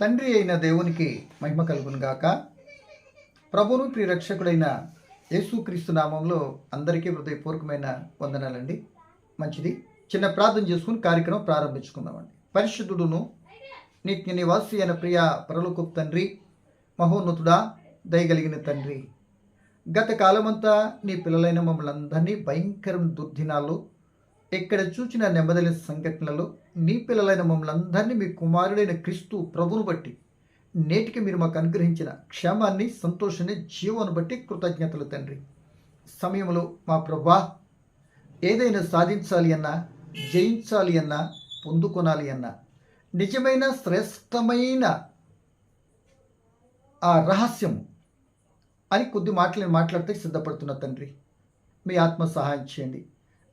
తండ్రి అయిన దేవునికి మహిమ కలుగునుగాక ప్రభును ప్రియరక్షకుడైన యేసుక్రీస్తు నామంలో అందరికీ హృదయపూర్వకమైన వందనాలండి. మంచిది. చిన్న ప్రార్థన చేసుకుని కార్యక్రమం ప్రారంభించుకుందామండి. పరిశుద్ధుడును నిత్య నివాసి అయిన ప్రియ పరలోకపు తండ్రి మహోన్నతుడా దయగలిగిన తండ్రి గత కాలమంతా నీ పిల్లలైన మమ్మల్ని అందరినీ భయంకరం దుర్దినాల్లో ఇక్కడ చూచిన నెమ్మదిన సంఘటనలు మీ పిల్లలైన మమ్మల్ని అందరినీ మీ కుమారుడైన క్రీస్తు ప్రభును బట్టి నేటికి మీరు మాకు అనుగ్రహించిన క్షేమాన్ని సంతోషాన్ని జీవను బట్టి కృతజ్ఞతలు తండ్రి. సమయంలో మా ప్రభా ఏదైనా సాధించాలి అన్నా జయించాలి అన్నా పొందుకొనాలి అన్నా నిజమైన శ్రేష్టమైన ఆ రహస్యం అని కొద్ది మాటలు మాట్లాడితే సిద్ధపడుతున్న తండ్రి. మీ ఆత్మ సహాయం చేయండి.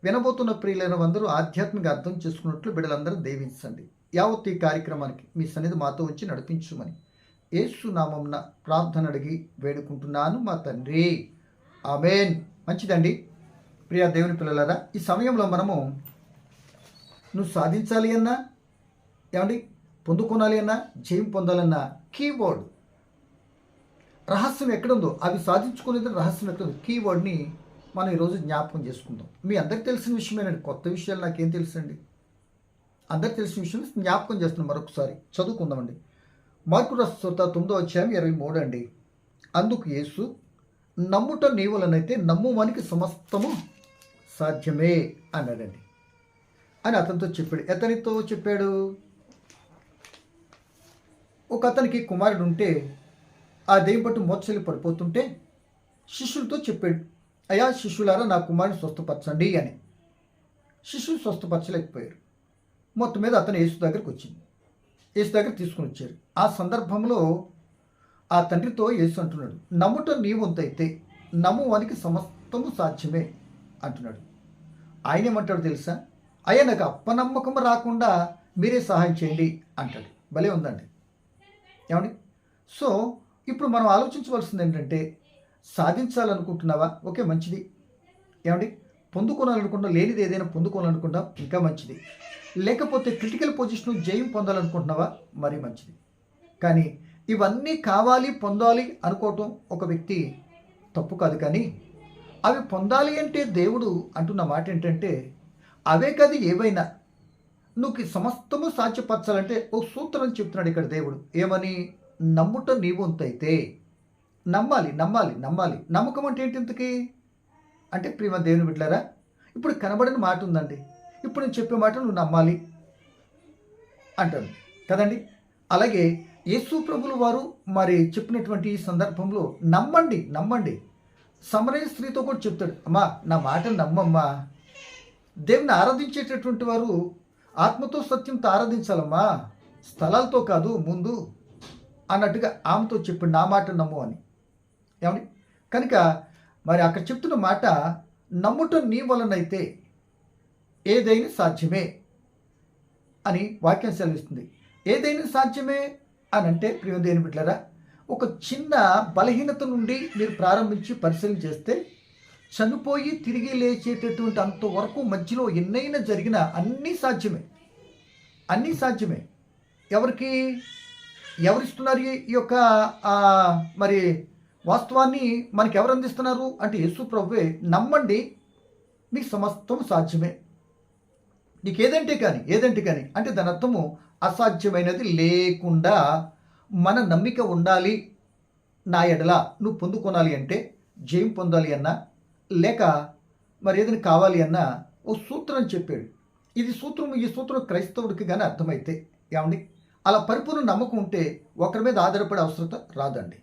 వినబోతున్న ప్రియులైన అందరూ ఆధ్యాత్మిక అర్థం చేసుకున్నట్లు బిడలందరూ దీవించండి. యావత్ ఈ కార్యక్రమానికి మీ సన్నిధి మాతో వచ్చి నడిపించుమని యేసు నామంన ప్రార్థన అడిగి వేడుకుంటున్నాను మా తండ్రి. ఆమెన్. మంచిదండి. ప్రియా దేవుని పిల్లలారా ఈ సమయంలో మనము నువ్వు సాధించాలి అన్నా ఏమండి? పొందుకోనాలి అన్నా జయం పొందాలన్నా కీబోర్డ్ రహస్యం ఎక్కడుందో అవి సాధించుకునేది రహస్యం ఎక్కడుందో కీవర్డ్ని మనం ఈరోజు జ్ఞాపకం చేసుకుందాం. మీ అందరికి తెలిసిన విషయమేనండి. కొత్త విషయాలు నాకేం తెలుసండి? అందరికి తెలిసిన విషయం జ్ఞాపకం చేస్తున్నాం మరొకసారి. చదువుకుందామండి. మార్కు రసత తొమ్మిదో అధ్యాయం ఇరవై మూడు అండి. అందుకు యేసు నమ్ముట నీవులనైతే నమ్మువానికి సమస్తము సాధ్యమే అన్నాడండి. అని అతనితో చెప్పాడు. ఎతనితో చెప్పాడు? ఒక అతనికి కుమారుడు ఉంటే ఆ దెయ్యం పట్టు మోత్సలి పడిపోతుంటే శిష్యులతో చెప్పాడు. అయ్యా శిష్యులారా నా కుమారుని స్వస్థపరచండి అని. శిష్యులు స్వస్థపరచలేకపోయారు. మొత్తం మీద అతను యేసు దగ్గరికి వచ్చింది. యేసు దగ్గర తీసుకుని వచ్చారు. ఆ సందర్భంలో ఆ తండ్రితో యేసు అంటున్నాడు నమ్ముట నీ వంతైతే నమ్ము వానికి సమస్తము సాధ్యమే అంటున్నాడు. ఆయన ఏమంటాడు తెలుసా? అయ్యా నాకు అప్పనమ్మకం రాకుండా మీరే సహాయం చేయండి అంటాడు. భలే ఉందండి. ఏమండి? సో ఇప్పుడు మనం ఆలోచించవలసింది ఏంటంటే సాధించాలనుకుంటున్నావా? ఓకే మంచిది. ఏమండి? పొందుకోవాలనుకుంటా లేనిది ఏదైనా పొందుకోవాలనుకుంటా ఇంకా మంచిది. లేకపోతే క్రిటికల్ పొజిషన్ జయం పొందాలనుకుంటున్నావా? మరీ మంచిది. కానీ ఇవన్నీ కావాలి పొందాలి అనుకోవటం ఒక వ్యక్తి తప్పు కాదు కానీ అవి పొందాలి అంటే దేవుడు అంటున్న మాట ఏంటంటే అవే కాదు ఏవైనా. నువ్వు సమస్తము సాధ్యపరచాలంటే ఓ సూత్రం చెప్తున్నాడు ఇక్కడ దేవుడు. ఏమని? నమ్ముట నీ వంతైతే నమ్మాలి నమ్మాలి నమ్మాలి. నమ్మకం అంటే ఏంటి ఇంతకి? అంటే ప్రేమ దేవుని బిడ్డారా ఇప్పుడు కనబడిన మాట ఉందండి. ఇప్పుడు నేను చెప్పే మాట నువ్వు నమ్మాలి అంటాను కదండి? అలాగే యేసు ప్రభులు వారు మరి చెప్పినటువంటి ఈ సందర్భంలో నమ్మండి నమ్మండి. సమరయ స్త్రీతో కూడా చెప్తాడు అమ్మా నా మాటలు నమ్మమ్మా. దేవుని ఆరాధించేటటువంటి వారు ఆత్మతో సత్యంతో ఆరాధించాలమ్మా. స్థలాలతో కాదు ముందు. అన్నట్టుగా ఆమెతో చెప్పి నా మాట నమ్ము అని. ఏమని కనుక మరి అక్కడ చెప్తున్న మాట నమ్ముట నీ వలనైతే ఏదైనా సాధ్యమే అని వాక్యం సెలవిస్తుంది. ఏదైనా సాధ్యమే అని అంటే ప్రియదేని బిడ్డరా ఒక చిన్న బలహీనత నుండి మీరు ప్రారంభించి పరిశీలన చేస్తే చనిపోయి తిరిగి లేచేటటువంటి అంతవరకు మధ్యలో ఎన్నైనా జరిగిన అన్నీ సాధ్యమే. అన్నీ సాధ్యమే. ఎవరికి? ఎవరిస్తున్నారు ఈ యొక్క మరి వాస్తవాన్ని మనకి ఎవరు అందిస్తున్నారు? అంటే యేసు ప్రభువే. నమ్మండి మీకు సమస్తం సాధ్యమే. నీకు ఏదంటే కానీ ఏదంటే కానీ అంటే దాని అర్థము అసాధ్యమైనది లేకుండా మన నమ్మిక ఉండాలి నా ఎడల. నువ్వు పొందుకోనాలి అంటే జయం పొందాలి అన్నా లేక మరి ఏదైనా కావాలి అన్నా ఓ సూత్రం చెప్పాడు. ఇది సూత్రం ఈ సూత్రం క్రైస్తవుడికి కానీ అర్థమైతే ఏమండి? అలా పరిపూర్ణ నమ్మకం ఉంటే ఒకరి మీద ఆధారపడే అవసరత రాదండి.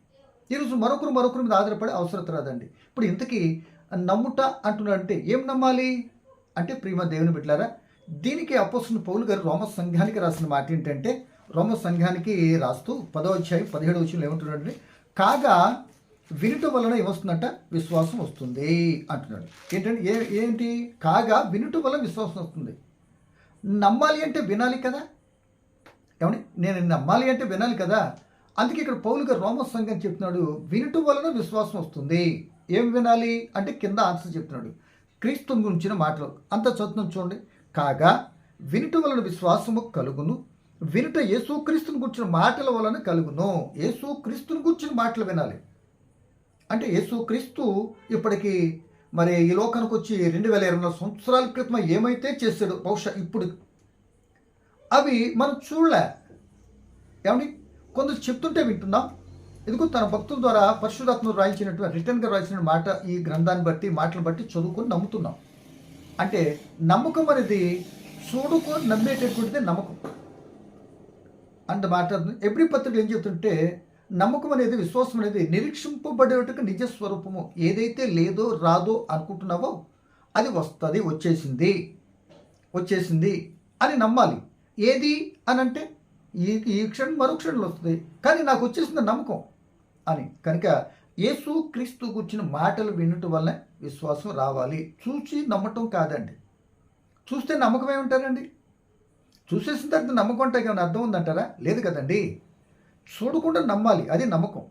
ఈరోజు మరొకరు మరొకరి మీద ఆధారపడే అవసరం రాదండి. ఇప్పుడు ఇంతకీ నమ్ముట అంటున్నాడంటే ఏం నమ్మాలి? అంటే ప్రియమ దేవుని బిడ్డారా దీనికి అపోసిన పౌలు గారు రోమ సంఘానికి రాసిన మాట ఏంటంటే రోమ సంఘానికి రాస్తూ పదో అధ్యాయం పదిహేడు వచ్చిన ఏమంటున్నాడండి కాగా వినుట వలన ఏమొస్తుందంట? విశ్వాసం వస్తుంది అంటున్నాడు. ఏంటంటే ఏ ఏంటి? కాగా వినుట వలన విశ్వాసం వస్తుంది. నమ్మాలి అంటే వినాలి కదా? ఏమండి? నేను నమ్మాలి అంటే వినాలి కదా? అందుకే ఇక్కడ పౌలు గారు రోమ సంఘం చెప్తున్నాడు వినుట వలన విశ్వాసం వస్తుంది. ఏం వినాలి? అంటే కింద ఆన్సర్ చెప్తున్నాడు. క్రీస్తుని గురించిన మాటలు. అంత చదువుతున్నాం చూడండి. కాగా వినుట వలన విశ్వాసము కలుగును. వినుట యేసుక్రీస్తుని గురించిన మాటల వలన కలుగును. యేసుక్రీస్తుని గురించిన మాటలు వినాలి. అంటే యేసుక్రీస్తు ఇప్పటికీ మరి ఈ లోకానికి వచ్చి రెండు వేల ఇరవై నాలుగు సంవత్సరాల క్రితం ఏమైతే చేశాడు బహుశా ఇప్పుడు. అవి మనం చూడలే. ఏమండి? కొందరు చెప్తుంటే వింటున్నాం. ఎందుకు తన భక్తుల ద్వారా పరిశుధాత్మ రాయించినటువంటి రిటర్న్గా రాయించిన మాట ఈ గ్రంథాన్ని బట్టి మాటలు బట్టి చదువుకొని నమ్ముతున్నాం. అంటే నమ్మకం అనేది చూడుకొని నమ్మేటటువంటిదే నమ్మకం. అంత మాట ఎవ్రీ పత్రికలు ఏం చెప్తుంటే నమ్మకం అనేది విశ్వాసం అనేది నిరీక్షింపబడేటకు నిజ స్వరూపము. ఏదైతే లేదో రాదో అనుకుంటున్నావో అది వస్తుంది వచ్చేసింది. వచ్చేసింది అని నమ్మాలి. ఏది అని అంటే ఈ ఈ క్షణం మరో క్షణంలో వస్తుంది. కానీ నాకు వచ్చేసింది నమ్మకం అని. కనుక యేసు క్రీస్తు గుర్చిన మాటలు వినటం వల్ల విశ్వాసం రావాలి. చూసి నమ్మటం కాదండి. చూస్తే నమ్మకం ఏమంటారండి చూసేసిన తర్వాత నమ్మకం అంటే ఏమైనా అర్థం ఉందంటారా? లేదు కదండి. చూడకుండా నమ్మాలి. అది నమ్మకం.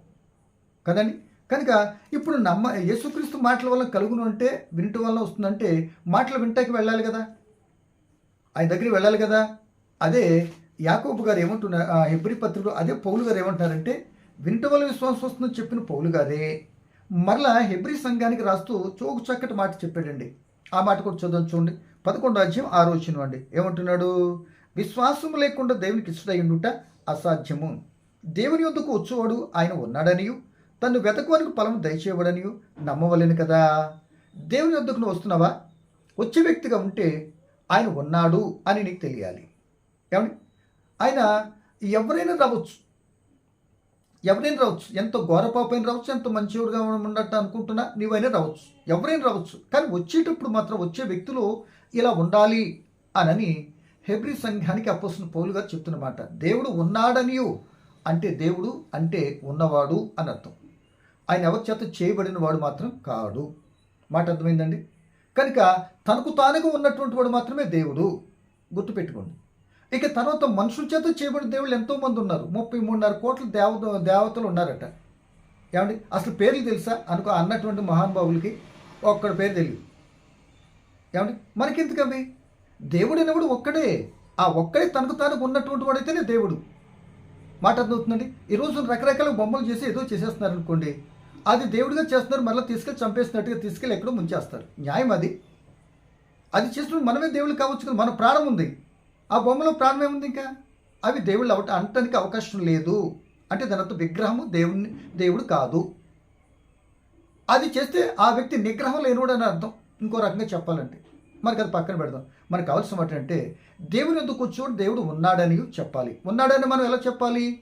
కదండి? కనుక ఇప్పుడు నమ్మ యేసుక్రీస్తు మాటల వల్ల కలుగును అంటే వినటం వల్ల వస్తుందంటే మాటలు వింటాకి వెళ్ళాలి కదా. ఆయన దగ్గరికి వెళ్ళాలి కదా. అదే యాకోబు గారు ఏమంటున్నారు హెబ్రి పత్రికలో అదే పౌలు గారు ఏమంటున్నారంటే వినటం వల్ల విశ్వాసం వస్తుందని చెప్పిన పౌలు గారే. మరలా హెబ్రి సంఘానికి రాస్తూ చోకు చక్కటి మాట చెప్పాడండి. ఆ మాట కూడా చదువు చూడండి. పదకొండు అధ్యాయం ఆలోచన అండి. ఏమంటున్నాడు? విశ్వాసం లేకుండా దేవునికి ఇష్టడై అసాధ్యము. దేవుని యొద్దకు వచ్చేవాడు ఆయన ఉన్నాడనియు తను వెతకువానికి ఫలం దయచేవాడనియు నమ్మవలేను కదా. దేవుని వద్దకు నువ్వు వస్తున్నావా? వచ్చే వ్యక్తిగా ఉంటే ఆయన ఉన్నాడు అని నీకు తెలియాలి. ఏమండి? ఆయన ఎవరైనా రావచ్చు. ఎవరైనా రావచ్చు. ఎంత ఘోరపాపైన రావచ్చు ఎంత మంచివాడుగా ఉన్నట్టు అనుకుంటున్నా నీవైనా రావచ్చు. ఎవరైనా రావచ్చు. కానీ వచ్చేటప్పుడు మాత్రం వచ్చే వ్యక్తులు ఇలా ఉండాలి అనని హెబ్రి సంఘానికి అప్పసిన పౌలు గారు చెప్తున్నమాట దేవుడు ఉన్నాడనియు అంటే దేవుడు అంటే ఉన్నవాడు అని అర్థం. ఆయన ఎవరి చేత చేయబడిన వాడు మాత్రం కాడు. మాట అర్థమైందండి? కనుక తనకు తానుగా ఉన్నటువంటి వాడు మాత్రమే దేవుడు. గుర్తుపెట్టుకోండి. ఇక తర్వాత మనుషుల చేత చేయబడిన దేవుళ్ళు ఎంతోమంది ఉన్నారు. ముప్పై మూడున్నర కోట్ల దేవత దేవతలు ఉన్నారట. ఏమండి? అసలు పేర్లు తెలుసా? అనుకో అన్నటువంటి మహానుభావులకి ఒక్కడి పేరు తెలియదు ఏమండి? మనకెందుకు అవి దేవుడు అనేవాడు ఒక్కడే. ఆ ఒక్కడే తనకు తాను ఉన్నటువంటి వాడైతేనే దేవుడు. మాట అర్థమవుతుందండి ఈరోజు రకరకాల బొమ్మలు చేసి ఏదో చేసేస్తున్నారు అనుకోండి. అది దేవుడిగా చేస్తున్నారు మళ్ళీ తీసుకెళ్ళి చంపేసినట్టుగా తీసుకెళ్ళి ఎక్కడో ముంచేస్తారు. న్యాయం అది. అది చేసిన మనమే దేవుడు కావచ్చు కదా మన ప్రాణం ఉంది. ఆ బొమ్మలో ప్రాణం ఏముంది ఇంకా? అవి దేవుళ్ళు అవట అంటానికి అవకాశం లేదు. అంటే దాని అర్థం విగ్రహము దేవుని దేవుడు కాదు. అది చేస్తే ఆ వ్యక్తి నిగ్రహం లేనివాడు అని అర్థం. ఇంకో రకంగా చెప్పాలంటే. మనకి అది పక్కన పెడదాం. మనకు కావాల్సిన మాట అంటే దేవుని ఎందుకు కూర్చోడు? దేవుడు ఉన్నాడని చెప్పాలి. ఉన్నాడని మనం ఎలా చెప్పాలి?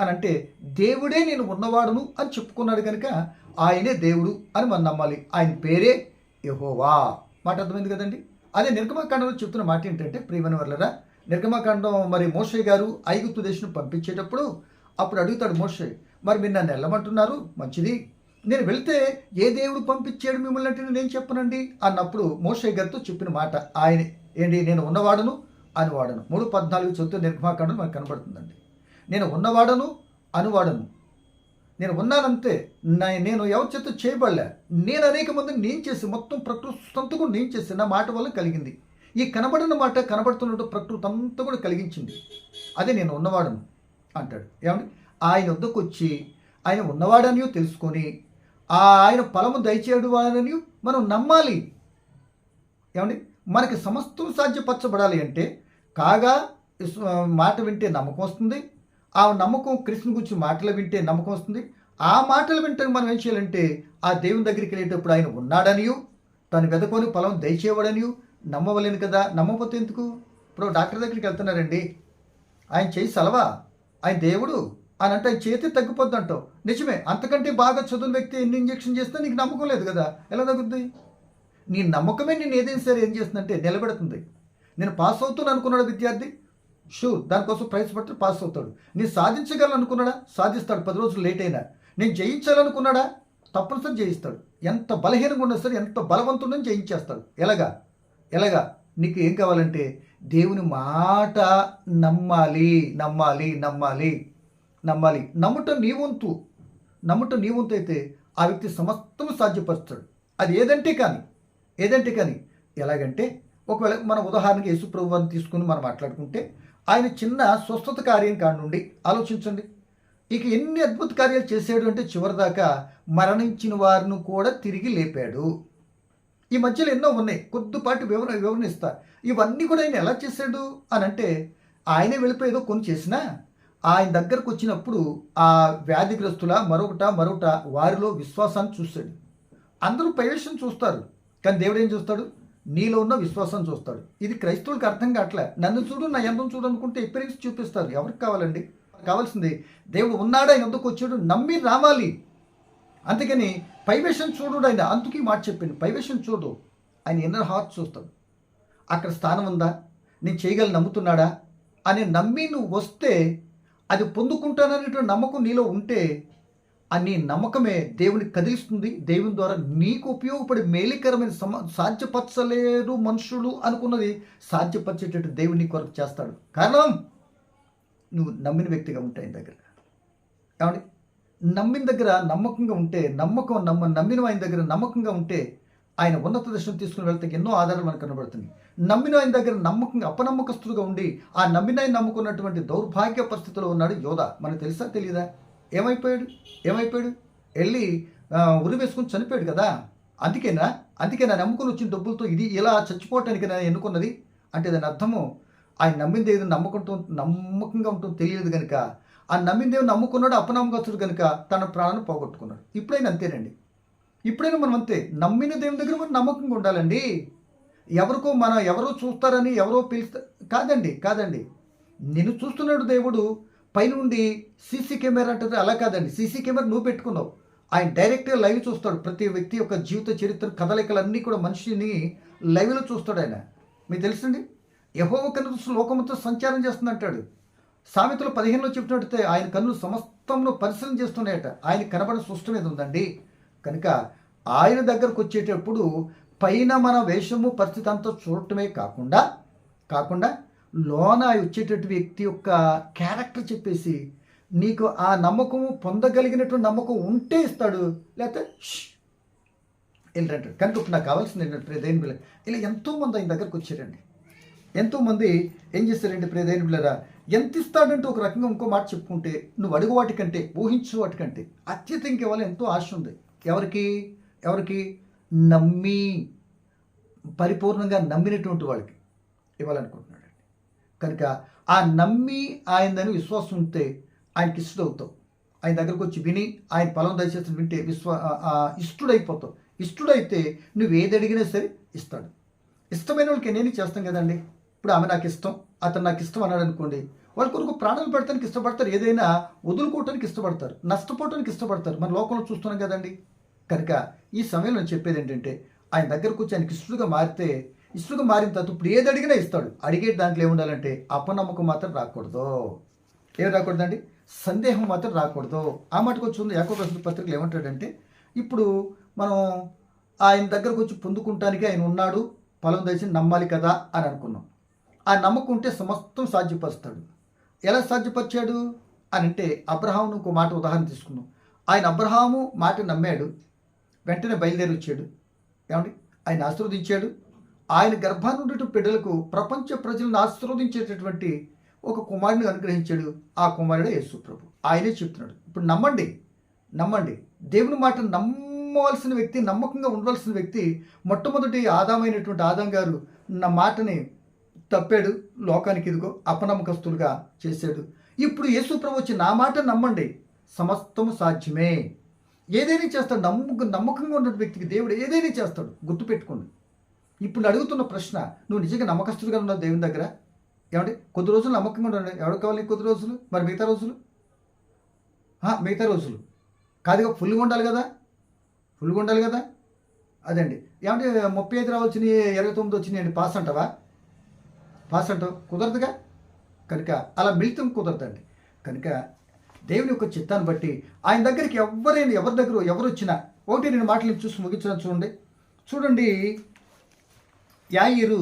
అని అంటే దేవుడే నేను ఉన్నవాడును అని చెప్పుకున్నాడు కనుక ఆయనే దేవుడు అని మనం నమ్మాలి. ఆయన పేరే యహోవా. మాట అర్థమైంది కదండి? అదే నిర్గమకాండంలో చెప్తున్న మాట ఏంటంటే ప్రియమైన వల్లరా నిర్గమకాండం మరి మోషే గారు ఐగుప్తు దేశం పంపించేటప్పుడు అప్పుడు అడుగుతాడు మోషే మరి మీరు నన్ను వెళ్ళమంటున్నారు? మంచిది. నేను వెళ్తే ఏ దేవుడు పంపించాడు మిమ్మల్ని అంటే నేను చెప్పనండి? అన్నప్పుడు మోషే గారితో చెప్పిన మాట ఆయన. ఏంటి నేను ఉన్నవాడను? అనువాడను. మూడు పద్నాలుగు చదువుతూ నిర్గమాకాండం మనకు కనబడుతుందండి. నేను ఉన్నవాడను? అనువాడను. నేను ఉన్నానంతే నా- నేను ఎవరి చేత చేయబడలే. నేను అనేక మంది నేను చేసి మొత్తం ప్రకృతి అంతా కూడా నేను చేసి నా మాట వల్ల కలిగింది. ఈ కనబడిన మాట కనబడుతున్నట్టు ప్రకృతి అంతా కూడా కలిగించింది. అదే నేను ఉన్నవాడను అంటాడు. ఏమండి? ఆయన వద్దకు వచ్చి ఆయన ఉన్నవాడనియో తెలుసుకొని ఆ ఆయన ఫలము దయచేయడు వాడని మనం నమ్మాలి. ఏమండి? మనకి సమస్తం సాధ్యపరచబడాలి అంటే కాగా మాట వింటే నమ్మకం వస్తుంది ఆ నమ్మకం కృష్ణ గురించి మాటలు వింటే నమ్మకం వస్తుంది. ఆ మాటలు వింటే మనం ఏం చేయాలంటే ఆ దేవుని దగ్గరికి వెళ్ళేటప్పుడు ఆయన ఉన్నాడనియు తను వెదకొని ఫలం దయచేవాడనియు నమ్మవలేను కదా నమ్మపోతే ఎందుకు? ఇప్పుడు డాక్టర్ దగ్గరికి వెళ్తున్నారండి. ఆయన చేయి సలవా ఆయన దేవుడు అని అంటే ఆయన చేతి తగ్గిపోద్ది అంటావు నిజమే అంతకంటే బాగా చదువుని వ్యక్తి ఎన్ని ఇంజక్షన్ చేస్తే నీకు నమ్మకం లేదు కదా ఎలా తగ్గుద్ది? నీ నమ్మకమే నేను ఏదైనా సరే ఏం చేస్తుందంటే నిలబెడుతుంది. నేను పాస్ అవుతాను అనుకున్నాడు విద్యార్థి షూర్ దానికోసం ప్రయత్నపడితే పాస్ అవుతాడు. నేను సాధించగలనుకున్నాడా సాధిస్తాడు. పది రోజులు లేట్ అయినా. నేను జయించాలనుకున్నాడా? తప్పనిసరి జయిస్తాడు. ఎంత బలహీనంగా ఉన్నా సరే ఎంత బలవంతుడని జయించేస్తాడు. ఎలాగా? ఎలాగా? నీకు ఏం కావాలంటే దేవుని మాట నమ్మాలి నమ్మాలి నమ్మాలి నమ్మాలి. నమ్ముట నీ వంతు. నమ్ముట నీ వంతు అయితే ఆ వ్యక్తి సమస్తము సాధ్యపరుస్తాడు. అది ఏదంటే కానీ ఏదంటే కానీ ఎలాగంటే ఒకవేళ మన ఉదాహరణకి యేసుప్రభు అని తీసుకుని మనం మాట్లాడుకుంటే ఆయన చిన్న స్వస్థత కార్యం కానుండి ఆలోచించండి. ఇక ఎన్ని అద్భుత కార్యాలు చేశాడు అంటే చివరిదాకా మరణించిన వారిని కూడా తిరిగి లేపాడు. ఈ మధ్యలో ఎన్నో ఉన్నాయి. కొద్దిపాటి వివరణ వివరణిస్తా ఇవన్నీ కూడా ఆయన ఎలా చేశాడు అని అంటే ఆయనే వెళ్ళిపోయేదో కొన్ని చేసినా ఆయన దగ్గరకు వచ్చినప్పుడు ఆ వ్యాధిగ్రస్తుల మరొకట మరొకట వారిలో విశ్వాసాన్ని చూశాడు. అందరూ ప్రవేశం చూస్తారు. కానీ దేవుడు ఏం చూస్తాడు? నీలో ఉన్న విశ్వాసం చూస్తాడు. ఇది క్రైస్తవులకు అర్థం కావట్లే. నన్ను చూడు నా యంత్రం చూడు అనుకుంటే ఎక్స్పీరియన్స్ చూపిస్తారు ఎవరికి కావాలండి? కావాల్సింది దేవుడు ఉన్నాడా ఎందుకు వచ్చాడు? నమ్మి రావాలి. అందుకని పైవేషం చూడు ఆయన అందుకీ మాట చెప్పింది పైవేషం చూడు. ఆయన ఇన్నర్ హార్ట్ చూస్తాడు. అక్కడ స్థానం ఉందా? నేను చేయగల నమ్ముతున్నాడా? అని నమ్మి నువ్వు వస్తే అది పొందుకుంటాననేటువంటి నమ్మకం నీలో ఉంటే అనే నమ్మకమే దేవుని కదిలిస్తుంది. దేవుని ద్వారా నీకు ఉపయోగపడే మేలికరమైన సమ సాధ్యపరచలేరు మనుషులు అనుకున్నది సాధ్యపరిచేటట్టు దేవుని కొరకు చేస్తాడు. కారణం నువ్వు నమ్మిన వ్యక్తిగా ఉంటాయి ఆయన దగ్గర. కాబట్టి నమ్మిన దగ్గర నమ్మకంగా ఉంటే నమ్మకం నమ్మ నమ్మిన ఆయన దగ్గర నమ్మకంగా ఉంటే ఆయన ఉన్నత దర్శనం తీసుకుని వెళ్తే ఎన్నో ఆధారాలు మనకు కనబడుతుంది నమ్మిన ఆయన దగ్గర నమ్మకంగా అపనమ్మకస్తులుగా ఉండి ఆ నమ్మిన ఆయన నమ్ముకున్నటువంటి దౌర్భాగ్య పరిస్థితిలో ఉన్నాడు యోధ. మనకు తెలుసా తెలియదా? ఏమైపోయాడు? ఏమైపోయాడు? వెళ్ళి ఉరి వేసుకుని చనిపోయాడు కదా. అందుకేనా? అందుకే నా నమ్ముకుని వచ్చిన డబ్బులతో ఇది ఇలా చచ్చిపోవటానికి నేను ఎన్నుకున్నది? అంటే దాని అర్థము ఆయన నమ్మింది ఏదో నమ్మకంతో నమ్మకంగా ఉంటుందో తెలియదు కనుక ఆ నమ్మింది నమ్ముకున్నాడు అపనమ్మకస్తుడు కనుక తన ప్రాణాన్ని పోగొట్టుకున్నాడు. ఇప్పుడైనా అంతేనండి. ఇప్పుడైనా మనం అంతే. నమ్మిన దేవుని దగ్గర మనం నమ్మకంగా ఉండాలండి. ఎవరికో మనం ఎవరో చూస్తారని ఎవరో పిలుస్తా కాదండి కాదండి. నిన్ను చూస్తున్నాడు దేవుడు పైనుండి సీసీ కెమెరా అంటే అలా కాదండి. సీసీ కెమెరా నువ్వు పెట్టుకున్నావు. ఆయన డైరెక్ట్గా లైవ్ చూస్తాడు. ప్రతి వ్యక్తి యొక్క జీవిత చరిత్ర కదలికలన్నీ కూడా మనిషిని లైవ్లో చూస్తాడు ఆయన. మీకు తెలుసండి? యహో కన్ను లోకముతో సంచారం చేస్తుంది అంటాడు సామెతలు పదిహేనులో చెప్పినట్టు ఆయన కన్ను సమస్తంలో పరిశీలన చేస్తున్నాయట. ఆయన కనబడిన సృష్టి మీద ఉందండి. కనుక ఆయన దగ్గరకు వచ్చేటప్పుడు పైన మన వేషము పరిస్థితి అంతా చూడటమే కాకుండా కాకుండా లోన వచ్చేటటువంటి వ్యక్తి యొక్క క్యారెక్టర్ చెప్పేసి నీకు ఆ నమ్మకము పొందగలిగినటువంటి నమ్మకం ఉంటే ఇస్తాడు. లేకపోతే ష్! కనుక ఇప్పుడు నాకు కావాల్సింది ఏంటంటే ప్రేదైన పిల్ల ఇలా ఎంతోమంది ఆయన దగ్గరకు వచ్చారండి. ఎంతోమంది ఏం చేస్తారండి ప్రేదైన పిల్లరా ఎంత ఇస్తాడంటే ఒక రకంగా ఇంకో మాట చెప్పుకుంటే నువ్వు అడుగు వాటికంటే ఊహించు వాటికంటే అత్యధిక ఇవ్వాలి ఎంతో ఆశ ఉంది. ఎవరికి? ఎవరికి? నమ్మి పరిపూర్ణంగా నమ్మినటువంటి వాళ్ళకి ఇవ్వాలనుకుంటున్నాను. కనుక ఆ నమ్మి ఆయనదని విశ్వాసం ఉంటే ఆయనకి ఇష్టడవుతావు ఆయన దగ్గరకు వచ్చి విని ఆయన పొలం దయచేసి వింటే విశ్వ ఆ- ఇష్టడైపోతావు. ఇష్టడైతే నువ్వు ఏది అడిగినా సరే ఇస్తాడు. ఇష్టమైన వాళ్ళకి నేను చేస్తాం కదండి. ఇప్పుడు ఆమె నాకు ఇష్టం అతను నాకు ఇష్టం అన్నాడు అనుకోండి వాళ్ళ కొరకు ప్రాణాలు పెడతానికి ఇష్టపడతారు. ఏదైనా వదులుకోవటానికి ఇష్టపడతారు నష్టపోవటానికి ఇష్టపడతారు. మన లోకంలో చూస్తున్నాం కదండి. కనుక ఈ సమయంలో నేను చెప్పేది ఏంటంటే ఆయన దగ్గరకు వచ్చి ఆయనకి ఇష్టడుగా మారితే ఇసుక మారిన తర్వాత ఇప్పుడు ఏది అడిగినా ఇస్తాడు. అడిగే దాంట్లో ఏముండాలంటే అపనమ్మకం మాత్రం రాకూడదు. ఏం రాకూడదండి? సందేహం మాత్రం రాకూడదు. ఆ మాటకు వచ్చింది యాకోబ రాసిన పత్రికలు ఏమంటాడంటే ఇప్పుడు మనం ఆయన దగ్గరకు వచ్చి పొందుకుంటానికి ఆయన ఉన్నాడు పొలం దయచి నమ్మాలి కదా అని అనుకున్నాం. ఆ నమ్మకం ఉంటే సమస్తం సాధ్యపరుస్తాడు. ఎలా సాధ్యపరిచాడు? అని అంటే అబ్రహామును ఇంకో మాట ఉదాహరణ తీసుకున్నాం ఆయన అబ్రహాము మాట నమ్మాడు వెంటనే బయలుదేరి వచ్చాడు. ఏమండి? ఆయన ఆశీర్వదించాడు ఆయన గర్భాన్ని ఉండేటువంటి బిడ్డలకు ప్రపంచ ప్రజలను ఆశీర్వదించేటటువంటి ఒక కుమారుని అనుగ్రహించాడు. ఆ కుమారుడే యేసు ప్రభు. ఆయనే చెప్తున్నాడు. ఇప్పుడు నమ్మండి నమ్మండి. దేవుని మాట నమ్మవలసిన వ్యక్తి నమ్మకంగా ఉండవలసిన వ్యక్తి మొట్టమొదటి ఆదామైనటువంటి ఆదాం గారు నా మాటని తప్పాడు. లోకానికి ఇదిగో అపనమ్మకస్తులుగా చేశాడు. ఇప్పుడు యేసు ప్రభు వచ్చి నా మాట నమ్మండి. సమస్తము సాధ్యమే. ఏదైనా చేస్తాడు. నమ్మక నమ్మకంగా ఉన్న వ్యక్తికి దేవుడు ఏదైనా చేస్తాడు. గుర్తుపెట్టుకోండి. ఇప్పుడు అడుగుతున్న ప్రశ్న నువ్వు నిజంగా నమ్మకస్తుడిగా ఉన్నావు దేవుని దగ్గర? ఏమంటే కొద్ది రోజులు నమ్మకంగా ఉండండి. ఎవరికి కావాలి కొద్ది రోజులు? మరి మిగతా రోజులు? మిగతా రోజులు. కాదుగా ఫుల్గా ఉండాలి కదా? ఫుల్గా ఉండాలి కదా? అదండి. ఏమంటే ముప్పై ఐదు రావాల్సినవి ఇరవై తొమ్మిది వచ్చినాయండి. పాస్ అంటావా? పాస్ అంటావు. కుదరదుగా? కనుక అలా మిళితం కుదరదండి. కనుక దేవుని యొక్క చిత్తాన్ని బట్టి ఆయన దగ్గరికి ఎవరైనా ఎవరి దగ్గర ఎవరు వచ్చినా ఒకటి నేను మాటలు చూసి ముగించడం చూడండి. చూడండి యాయిరు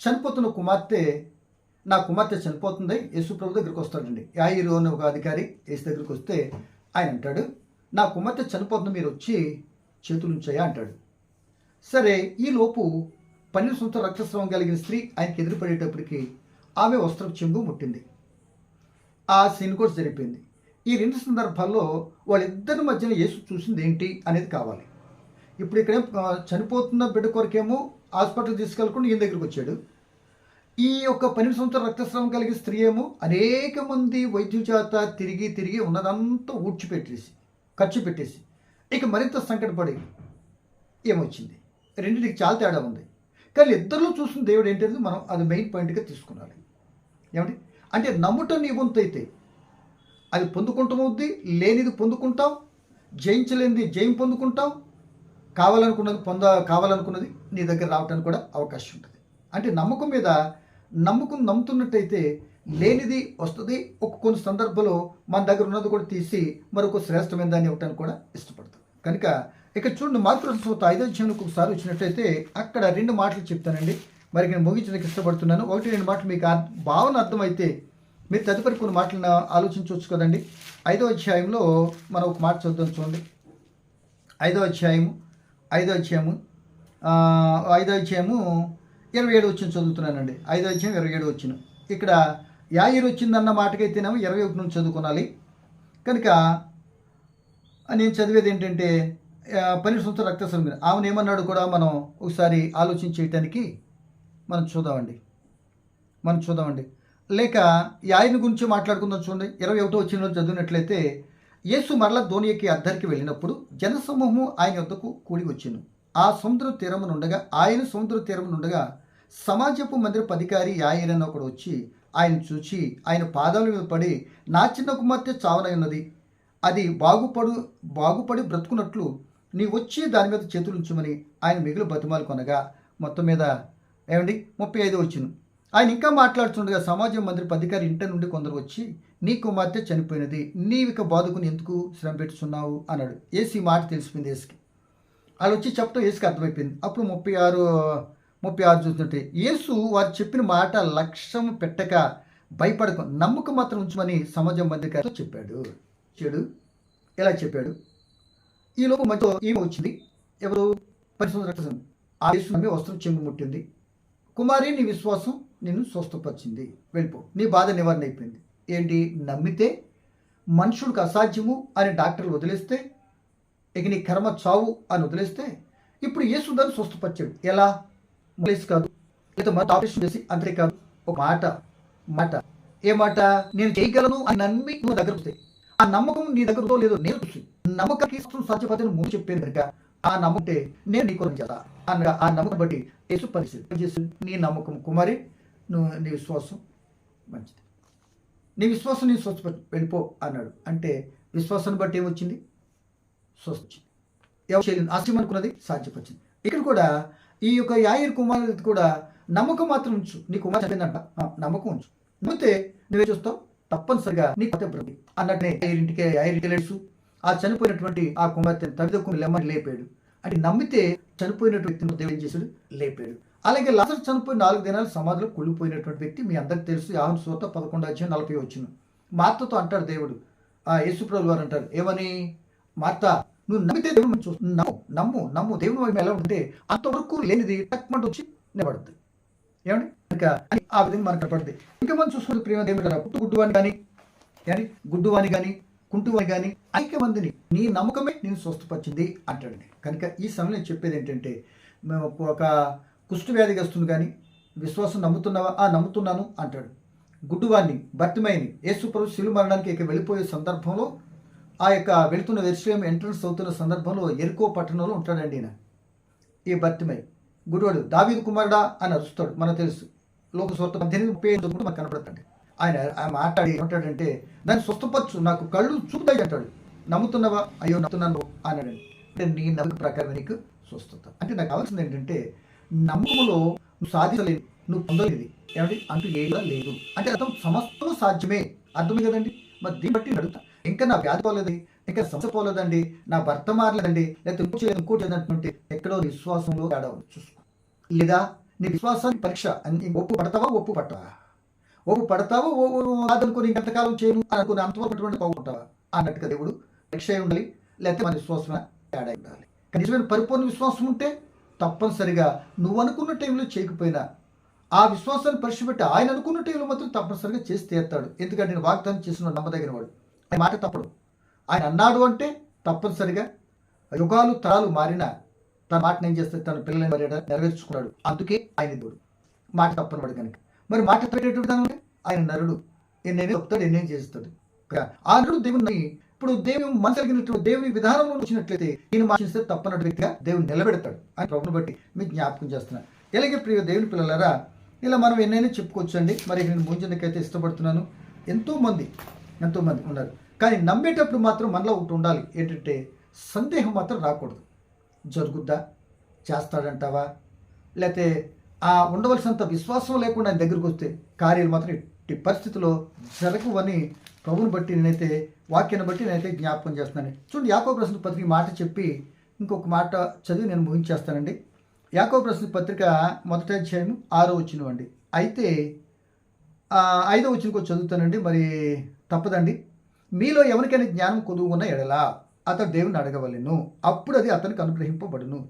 చనిపోతున్న కుమార్తె నా కుమార్తె చనిపోతుంది యేసు ప్రభు దగ్గరికి వస్తాడండి. యాయిరు అని ఒక అధికారి యేసు దగ్గరికి వస్తే ఆయన అంటాడు నా కుమార్తె చనిపోతుంది మీరు వచ్చి చేతులు ఉంచాయా అంటాడు. సరే ఈ లోపు పన్నెండు సంవత్సరాల రక్తస్రావం కలిగిన స్త్రీ ఆయనకి ఎదురుపడేటప్పటికి ఆమె వస్త్రం చెంగు ముట్టింది. ఆ సీన్ కూడా జరిపింది ఈ రెండు సందర్భాల్లో వాళ్ళిద్దరి మధ్యన యేసు చూసింది ఏంటి అనేది కావాలి. ఇప్పుడు ఇక్కడ చనిపోతున్న బిడ్డ కొరకేమో హాస్పిటల్ తీసుకెళ్ళకుండా ఈయన దగ్గరికి వచ్చాడు. ఈ యొక్క పన్నెండు సంవత్సరాల రక్తస్రావం కలిగే స్త్రీ ఏమో అనేక మంది వైద్యుల చేత తిరిగి తిరిగి ఉన్నదంతా ఊడ్చిపెట్టేసి ఖర్చు పెట్టేసి ఇక మరింత సంకటపడి ఏమొచ్చింది? రెండింటికి చాలా తేడా ఉంది. కానీ ఇద్దరిలో చూసిన దేవుడు ఏంటంటే మనం అది మెయిన్ పాయింట్గా తీసుకున్నాలి. ఏమండి? అంటే నమ్ముట నీ వంతు అయితే అది పొందుకుంటామవుద్ది లేనిది పొందుకుంటాం జయించలేనిది జయం పొందుకుంటాం కావాలనుకున్నది పొంద కావాలనుకున్నది నీ దగ్గర రావడానికి కూడా అవకాశం ఉంటుంది. అంటే నమ్మకం మీద నమ్మకం నమ్ముతున్నట్టయితే లేనిది వస్తుంది ఒక కొన్ని సందర్భంలో మన దగ్గర ఉన్నది కూడా తీసి మరొక శ్రేష్టమైన దాన్ని ఇవ్వటానికి కూడా ఇష్టపడతాం. కనుక ఇక చూడండి మాతృత్వత ఐదో అధ్యాయంలోకి ఒకసారి వచ్చినట్టయితే అక్కడ రెండు మాటలు చెప్తానండి. మరి నేను ముగించడానికి ఇష్టపడుతున్నాను. ఒకటి రెండు మాటలు మీకు భావన అర్థమైతే మీరు తదుపరి కొన్ని మాటలను ఆలోచించవచ్చు కదండి. ఐదో అధ్యాయంలో మనం ఒక మాట చూద్దాం చూడండి. ఐదో అధ్యాయము ఐదో అధ్యాయము ఐదో అధ్యాయము ఇరవై ఏడు వచ్చిన చదువుతున్నానండి. ఐదో అధ్యాయం ఇరవై ఏడు వచ్చిన. ఇక్కడ యాయిర్ వచ్చిందన్న మాటకైతేనేమో ఇరవై ఒకటి నుంచి చదువుకోనాలి. కనుక నేను చదివేది ఏంటంటే ఆ, పన్నెండు సంవత్సరాల ఆమెను ఏమన్నాడు కూడా మనం ఒకసారి ఆలోచన చేయటానికి మనం చూద్దామండి. మనం చూద్దామండి. లేక యాయిని గురించి మాట్లాడుకుందాం చూడండి. ఇరవై ఒకటో వచ్చిన చదివినట్లయితే యేసు మరల ధోనియకి అద్దరికి వెళ్ళినప్పుడు జనసమూహము ఆయన వద్దకు కూడి వచ్చాను ఆ సముద్ర తీరమునుండగా ఆయన సముద్ర తీరమునుండగా సమాజపు మందిరపు అధికారి యాయిరని ఒకడు వచ్చి ఆయన చూచి ఆయన పాదాల మీద పడి నా చిన్న కుమార్తె చావనై ఉన్నది. అది బాగుపడు బాగుపడి బ్రతుకున్నట్లు నీ వచ్చి దాని మీద చేతులు ఉంచమని ఆయన మిగులు బతిమాలు కొనగా మొత్తం మీద ఏమండి? ముప్పై ఐదు వచ్చింది. ఆయన ఇంకా మాట్లాడుతుండగా సమాజం మంత్రి అధికారి ఇంట నుండి కొందరు వచ్చి నీ కుమార్తె చనిపోయినది నీవిక బాధకుని ఎందుకు శ్రమ పెట్టుతున్నావు అన్నాడు. ఏసీ మాట తెలిసిపోయింది ఏసుకి. వాళ్ళు వచ్చి చెప్పడం ఏసుకి అర్థమైపోయింది. అప్పుడు ముప్పై ఆరు ముప్పై ఆరు చూస్తుంటే యేసు వారు చెప్పిన మాట లక్ష్యం పెట్టక భయపడక నమ్మకం మాత్రం ఉంచమని సమాజం మందిరితో చెప్పాడు. చెడు? ఎలా చెప్పాడు? ఈ లోపు మధ్య ఏమి వచ్చింది. ఎవరు? పరిశోధన ఆ యేసు నమ్మి వస్త్రం చెంగు ముట్టింది. కుమారి నీ విశ్వాసం నిన్ను స్వస్థపరిచింది. వెళ్ళిపో. నీ బాధ నివారణ అయిపోయింది. ఏంటి? నమ్మితే మనుషుడికి అసాధ్యము అని డాక్టర్లు వదిలేస్తే ఇక నీ కర్మ చావు అని వదిలేస్తే ఇప్పుడు యేసు దాన్ని స్వస్థపరిచాడు. ఎలా? వదిలేసి కాదు. లేదా మన ఆపరేషన్ చేసి అంతే కాదు ఒక మాట మాట. ఏ మాట? నేను చేయగలను అని నమ్మి నువ్వు దగ్గర వస్తే. ఆ నమ్మకం నీ దగ్గర లేదో నేను చూసి. నమ్మకానికి సాధ్యపడని ముందు చెప్పాను కనుక ఆ నమ్ముంటే నేను నీ కొరకు చేస్తా. అనగా ఆ నమ్మకం బట్టి యేసు పరిస్థితి చేసి నీ నమ్మకం కుమారి నువ్వు నీ విశ్వాసం మంచిది. నీ విశ్వాసం నీ స్వచ్ఛ వెళ్ళిపో అన్నాడు. అంటే విశ్వాసాన్ని బట్టి ఏమొచ్చింది? స్వస్థ వచ్చింది ఎవరు చేయలేదు ఆశ్చర్యం అనుకున్నది సాధ్యపరిచింది. ఇక్కడ కూడా ఈ యొక్క యాయిర్ కుమారు కూడా నమ్మకం మాత్రం ఉంచు. నీ కుమార్ చదివిందంట నమ్మకం ఉంచు. నమ్మితే నువ్వే చూస్తావు? తప్పనిసరిగా నీ కొత్త బ్రతి అన్నట్టునే ఇంటికి యాయిరింటికి లేడుసు ఆ చనిపోయినటువంటి ఆ కుమార్తె తల్లిదండ్రులు లెమ్మని లేపాడు. అంటే నమ్మితే చనిపోయినటువంటి వ్యక్తిని దేవుడు ఏం చేశాడు? లేపాడు. అలాగే లాజర్ చనిపోయి నాలుగు దినాలు సమాధిలో కుళ్ళిపోయినటువంటి వ్యక్తి మీ అందరికి తెలుసు. యావన్ సోత పదకొండు అధ్యాయం నలభై వచ్చిన మార్తతో అంటాడు దేవుడు. ఆ యేసుప్రభు వారు అంటారు ఏమని? మార్త నువ్వు నమ్మితే దేవుడు చూస్తుంది నమ్ము నమ్ము నమ్ము. దేవుడు వైపు ఎలా ఉంటే అంతవరకు లేనిది తక్కువ వచ్చి నిలబడుతుంది ఏమండి? ఇంకా ఆ విధంగా మనకు కనపడుతుంది. ఇంకా మనం చూసుకుంటే ప్రేమ దేవుడు పుట్టు గుడ్డువాని కానీ ఏమండి? గుడ్డువాని కానీ కుంటువాని కానీ అనేక మందిని నీ నమ్మకమే నేను స్వస్థపరిచింది అంటాడండి. కనుక ఈ సమయంలో నేను చెప్పేది ఏంటంటే మేము ఒక కుష్టు వస్తుంది కానీ విశ్వాసం నమ్ముతున్నావా? ఆ నమ్ముతున్నాను అంటాడు. గుడ్డువాన్ని భర్తమైని యేసుప్రభు శిలు మరణానికి ఇక వెళ్ళిపోయే సందర్భంలో ఆ యొక్క వెళుతున్న వెర్షియం ఎంట్రన్స్ అవుతున్న సందర్భంలో ఎరుకో పట్టణంలో ఉంటాడండి ఈయన. ఈ భర్తమై గుడ్డువాడు దావీదు కుమారుడా అని అరుస్తాడు. మనకు తెలుసు. లోక స్వత పద్దెనిమిది ముప్పై ఐదు మనకు ఆయన ఆయన మాట్లాడి ఏమంటాడంటే దాన్ని స్వస్థపరచు. నాకు కళ్ళు చూపుతాయి అంటాడు. నమ్ముతున్నావా? అయ్యో నమ్ముతున్నాను అన్నాడండి. అంటే నీ నమ్మక ప్రకారం నీకు స్వస్థత. అంటే నాకు కావాల్సింది ఏంటంటే నమ్మకంలో నువ్వు సాధించలేదు నువ్వు పొందలేదు ఏమంటే అంటూ ఏదా లేదు. అంటే అర్థం సమస్తం సాధ్యమే. అర్థమే కదండి? మరి దీన్ని బట్టి నేను అడుగుతా. ఇంకా నా వ్యాధి పోలేదు ఇంకా సమస్య పోలేదండి నా భర్త మారలేదండి లేకపోతే ఇంకోటి చేయలేదు ఇంకోటి ఎక్కడో విశ్వాసంలో తేడా చూసుకో. లేదా నీ విశ్వాసానికి పరీక్ష అని ఒప్పు పడతావా ఒప్పు పట్టవా? ఒప్పు పడతావా ఓ కాదనుకుని ఇంకెంతకాలం చేయను అని అనుకుని అంతవరకు పట్టుబడి పోగొట్టావా అన్నట్టుగా దేవుడు పరీక్ష అయి ఉండాలి లేకపోతే మన విశ్వాసమే తేడా ఉండాలి. కనీసమైన పరిపూర్ణ విశ్వాసం ఉంటే తప్పనిసరిగా నువ్వు అనుకున్న టైంలో చేయకపోయినా ఆ విశ్వాసాన్ని పరిశీపెట్టి ఆయన అనుకున్న టైంలో మాత్రం తప్పనిసరిగా చేసి తీస్తాడు ఎందుకంటే నేను వాగ్దానం చేసిన నమ్మదగిన వాడు ఆయన మాట తప్పడు. ఆయన అన్నాడు అంటే తప్పనిసరిగా యుగాలు తరాలు మారినా తన మాట ఏం చేస్తే తన పిల్లల్ని మరి నెరవేర్చుకున్నాడు. అందుకే ఆయన దేవుడు. మాట తప్పనివాడు కనుక. మరి మాట పెట్టేటువంటి దాని ఆయన నరుడు. ఎన్నేమి చెప్తాడు ఎన్నేం చేస్తాడు. ఆ నరుడు దేవుని ఇప్పుడు దేవుని మనసు దేవుని విధానంలో వచ్చినట్లయితే నేను మాట్లాడిస్తే తప్పనట్టు వ్యక్తిగా దేవుని నిలబెడతాడు. అని ప్రభుని బట్టి మీకు జ్ఞాపకం చేస్తున్నాను ఇలాగే ప్రియ దేవుని పిల్లలరా ఇలా మనం ఎన్నైనా చెప్పుకోవచ్చండి. మరి నేను ముంజనకైతే ఇష్టపడుతున్నాను. ఎంతోమంది ఎంతోమంది ఉన్నారు. కానీ నమ్మేటప్పుడు మాత్రం మనలో ఒకటి ఉండాలి. ఏంటంటే సందేహం మాత్రం రాకూడదు. జరుగుద్దా? చేస్తాడంటావా? లేకపోతే ఆ ఉండవలసినంత విశ్వాసం లేకుండా ఆయన దగ్గరికి వస్తే కార్యాలు మాత్రం ఇట్టి పరిస్థితిలో జరగవని ప్రభుని బట్టి నేనైతే వాక్యాన్ని బట్టి నేనైతే జ్ఞాపకం చేస్తున్నాను. చూడండి యాకో ప్రశ్న పత్రిక మాట చెప్పి ఇంకొక మాట చదివి నేను ముగించేస్తానండి. యాకో ప్రశ్న పత్రిక మొదటి అధ్యాయం ఆరో వచ్చినవండి అయితే ఐదో వచ్చిన చదువుతానండి మరి తప్పదండి. మీలో ఎవరికైనా జ్ఞానం కొదువుకున్న ఎడలా అతడు దేవుని అడగవలను. అప్పుడు అది అతనికి అనుగ్రహింపబడును.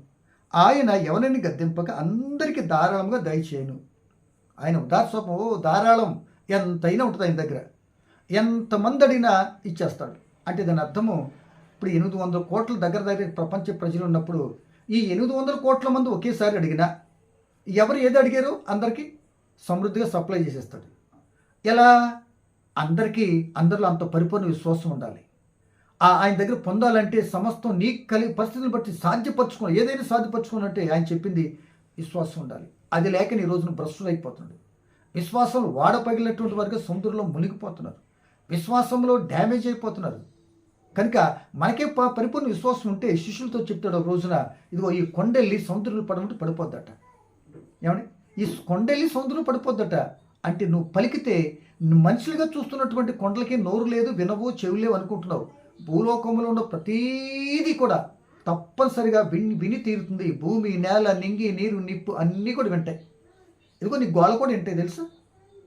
ఆయన ఎవరిని గద్దెంపక అందరికీ ధారాళంగా దయచేయను. ఆయన ఉదార్స్వపం ఓ ధారాళం ఎంతైనా ఉంటుంది ఆయన దగ్గర. ఎంతమంది అడిగినా ఇచ్చేస్తాడు. అంటే దాని అర్థము ఇప్పుడు ఎనిమిది వందల కోట్ల దగ్గర దగ్గర ప్రపంచ ప్రజలు ఉన్నప్పుడు ఈ ఎనిమిది వందల కోట్ల మంది ఒకేసారి అడిగినా ఎవరు ఏది అడిగారో? అందరికీ సమృద్ధిగా సప్లై చేసేస్తాడు. ఎలా? అందరికీ అందరిలో అంత పరిపూర్ణ విశ్వాసం ఉండాలి. ఆయన దగ్గర పొందాలంటే సమస్తం నీకు కలిగి పరిస్థితులను బట్టి సాధ్యపరచుకోవాలి ఏదైనా సాధ్యపరచుకోవాలంటే ఆయన చెప్పింది విశ్వాసం ఉండాలి. అది లేక నీ రోజున భ్రష్టుడు అయిపోతున్నాడు విశ్వాసం వాడపగిలినటువంటి వారికి సముద్రంలో మునిగిపోతున్నారు. విశ్వాసంలో డ్యామేజ్ అయిపోతున్నారు. కనుక మనకే పరిపూర్ణ విశ్వాసం ఉంటే శిష్యులతో చెప్తాడు ఒక రోజున ఇదిగో ఈ కొండెల్లి సముద్రంలో పడమంటే పడిపోద్దట. ఏమండి? ఈ కొండెల్లి సముద్రంలో పడిపోద్దట. అంటే నువ్వు పలికితే నువ్వు మనుషులుగా చూస్తున్నటువంటి కొండలకి నోరు లేదు వినవు చెవి లేవు అనుకుంటున్నావు. భూలోకంలో ఉన్న ప్రతీది కూడా తప్పనిసరిగా విని విని తీరుతుంది. భూమి నేల నింగి నీరు నిప్పు అన్నీ కూడా వింటాయి. ఇదిగో నీ గోల కూడా వింటాయి తెలుసా?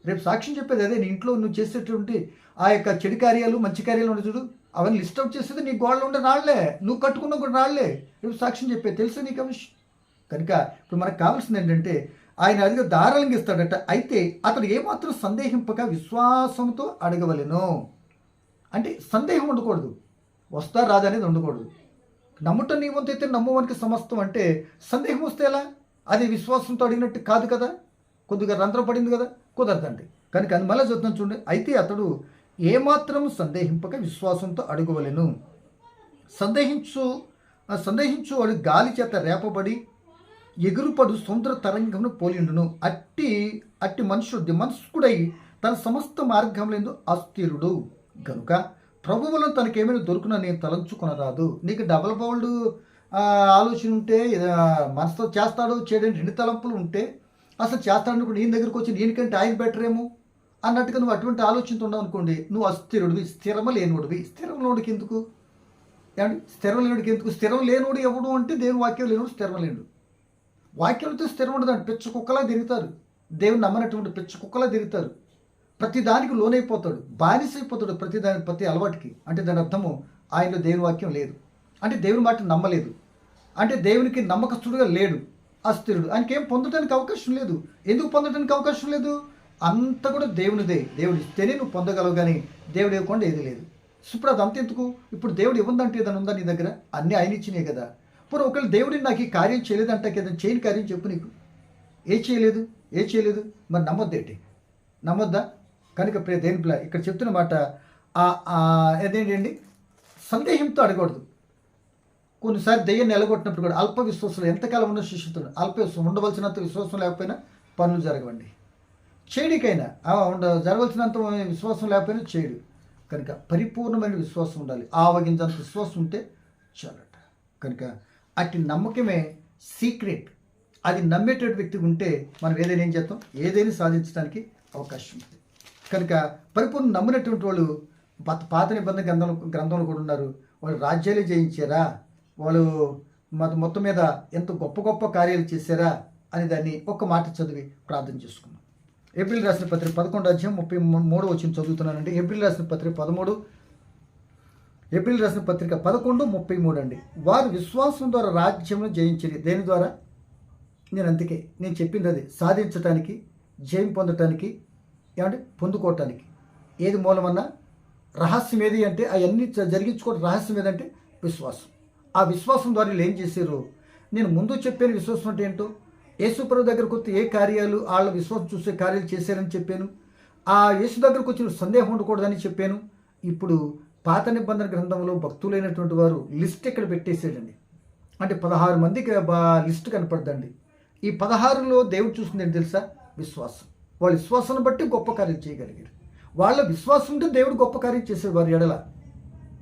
రేపు సాక్ష్యం చెప్పేది అదే నీ ఇంట్లో నువ్వు చేసేటువంటి ఆ యొక్క చెడు కార్యాలు మంచి కార్యాలు ఉన్నాయి చూడు. అవన్నీ లిస్ట్ అవుట్ చేసేది నీ గోడలో ఉండే రాళ్ళే. నువ్వు కట్టుకున్న కూడా రాళ్ళే. రేపు సాక్ష్యం చెప్పేది తెలుసు నీకు ఆ కనుక ఇప్పుడు మనకు కావాల్సింది ఏంటంటే ఆయన అడిగే దారాలంగా ఇస్తాడట. అయితే అతడు ఏమాత్రం సందేహింపక విశ్వాసంతో అడగవలెను. అంటే సందేహం ఉండకూడదు. వస్తా రాదా అనేది ఉండకూడదు. నమ్ముట నీ వంతు అయితే నమ్మవానికి సమస్తం అంటే సందేహం వస్తే ఎలా? అది విశ్వాసంతో అడిగినట్టు కాదు కదా. కొద్దిగా రంధ్రం పడింది కదా. కుదరదండి. కనుక అది మళ్ళీ చూద్దాం చూడండి. అయితే అతడు ఏమాత్రం సందేహింపక విశ్వాసంతో అడుగువలెను. సందేహించు సందేహించు వాడు గాలి చేత రేపబడి ఎగురుపడు సముద్ర తరంగమును పోలిండును అట్టి అట్టి మనుషుడు మనస్కుడై తన సమస్త మార్గంలో అస్థిరుడు. గనుక ప్రభువులను తనకేమైనా దొరుకున నేను తలంచుకునరాదు. నీకు డబల్ బౌల్డ్ ఆలోచన ఉంటే మనసుతో చేస్తాడు చేయడానికి రెండు తలంపులు ఉంటే అసలు చేస్తాడనుకో నేను దగ్గరికి వచ్చి నేనికంటే ఆయన బెటర్ ఏమో అన్నట్టుగా నువ్వు అటువంటి ఆలోచనతో ఉన్నావు అనుకోండి నువ్వు అస్థిరుడివి స్థిరమ లేనివాడివి స్థిరంలోడికి ఎందుకు? ఏమండి? స్థిరం లేనుడికి ఎందుకు? స్థిరం లేనుడు ఎవడు అంటే దేవుని వాక్యం లేనుడు స్థిరం లేనుడు వాక్యంతో స్థిరం ఉండదండి పిచ్చ కుక్కలా తిరుగుతారు. దేవుని నమ్మనటువంటి పిచ్చ కుక్కలా తిరుగుతారు. ప్రతి దానికి లోనైపోతాడు. బానిసైపోతాడు ప్రతి దాని ప్రతి అలవాటుకి. అంటే దాని అర్థము ఆయనలో దేవుని వాక్యం లేదు. అంటే దేవుని మాట నమ్మలేదు. అంటే దేవునికి నమ్మకస్తుడుగా లేడు. అస్థిరుడు ఆయనకేం పొందడానికి అవకాశం లేదు. ఎందుకు పొందడానికి అవకాశం లేదు? అంత కూడా దేవునిదే. దేవుడు ఇస్తేనే నువ్వు పొందగలవు కానీ దేవుడు ఇవ్వకుండా ఏది లేదు. ఇప్పుడు అది అంతెందుకు ఇప్పుడు దేవుడు ఇవ్వదంటే ఏదైనా ఉందా నీ దగ్గర? అన్నీ ఆయన ఇచ్చినాయి కదా. ఇప్పుడు ఒకవేళ దేవుడిని నాకు ఈ కార్యం చేయలేదంటే ఏదైనా చేయని కార్యం చెప్పు నీకు. ఏ చేయలేదు? ఏ చేయలేదు? మరి నమ్మొద్దేంటి నమ్మొద్దా? కనుక ప్రియ దేని పిల్ల ఇక్కడ చెప్తున్న మాట అదేంటండి సందేహంతో అడగకూడదు. కొన్నిసారి దెయ్యం నిలగొట్టినప్పుడు కూడా అల్ప విశ్వాసం ఎంతకాలం ఉన్న శిష్యుతుడు అల్ప విశ్వాసం ఉండవలసినంత విశ్వాసం లేకపోయినా పనులు జరగవండి. చేయడికైనా ఉండ జరగవలసినంత విశ్వాసం లేకపోయినా చేయడు కనుక పరిపూర్ణమైన విశ్వాసం ఉండాలి. ఆవగించంత విశ్వాసం ఉంటే చాలట. కనుక అట్టి నమ్మకమే సీక్రెట్. అది నమ్మేటటువంటి వ్యక్తి ఉంటే మనం ఏదైనా ఏం చేస్తాం? ఏదైనా సాధించడానికి అవకాశం ఉంది. కనుక పరిపూర్ణ నమ్మినటువంటి వాళ్ళు పాత పాత నిబంధన గ్రంథంలో గ్రంథంలో కూడా ఉన్నారు. వాళ్ళు రాజ్యాలే జయించారా? వాళ్ళు మొత్తం మొత్తం మీద ఎంత గొప్ప గొప్ప కార్యాలు చేశారా అని దాన్ని ఒక్క మాట చదివి ప్రార్థన చేసుకున్నాం. ఏప్రిల్ రాసిన పత్రిక పదకొండు అధ్యాయం ముప్పై మూడు వచ్చిన చదువుతున్నానండి. ఏప్రిల్ రాసిన పత్రిక పదమూడు ఏప్రిల్ రాసిన పత్రిక పదకొండు ముప్పై మూడు అండి. వారు విశ్వాసం ద్వారా రాజ్యంను జయించింది దేని ద్వారా? నేను అందుకే నేను చెప్పింది అది. సాధించటానికి జయం పొందటానికి ఏమంటే పొందుకోవటానికి. ఏది మూలమన్నా? రహస్యం ఏది అంటే అవన్నీ జ- జరిగించుకోవడం రహస్యం ఏదంటే విశ్వాసం. ఆ విశ్వాసం ద్వారా వీళ్ళు ఏం చేశారు? నేను ముందు చెప్పాను విశ్వాసం అంటే ఏంటో? యేసుప్రభు దగ్గరకు వచ్చి ఏ కార్యాలు వాళ్ళ విశ్వాసం చూసే కార్యాలు చేశారని చెప్పాను. ఆ యేసు దగ్గరకు వచ్చిన సందేహం ఉండకూడదని చెప్పాను. ఇప్పుడు పాత నిబంధన గ్రంథంలో భక్తులైనటువంటి వారు లిస్ట్ ఇక్కడ పెట్టేసాడండి అంటే పదహారు మందికి బా- లిస్ట్ కనపడదండి. ఈ పదహారులో దేవుడు చూసింది తెలుసా? విశ్వాసం. వాళ్ళ విశ్వాసాన్ని బట్టి గొప్ప కార్యం చేయగలిగారు. వాళ్ళ విశ్వాసం ఉంటే దేవుడు గొప్ప కార్యం చేశాడు వారి ఎడల.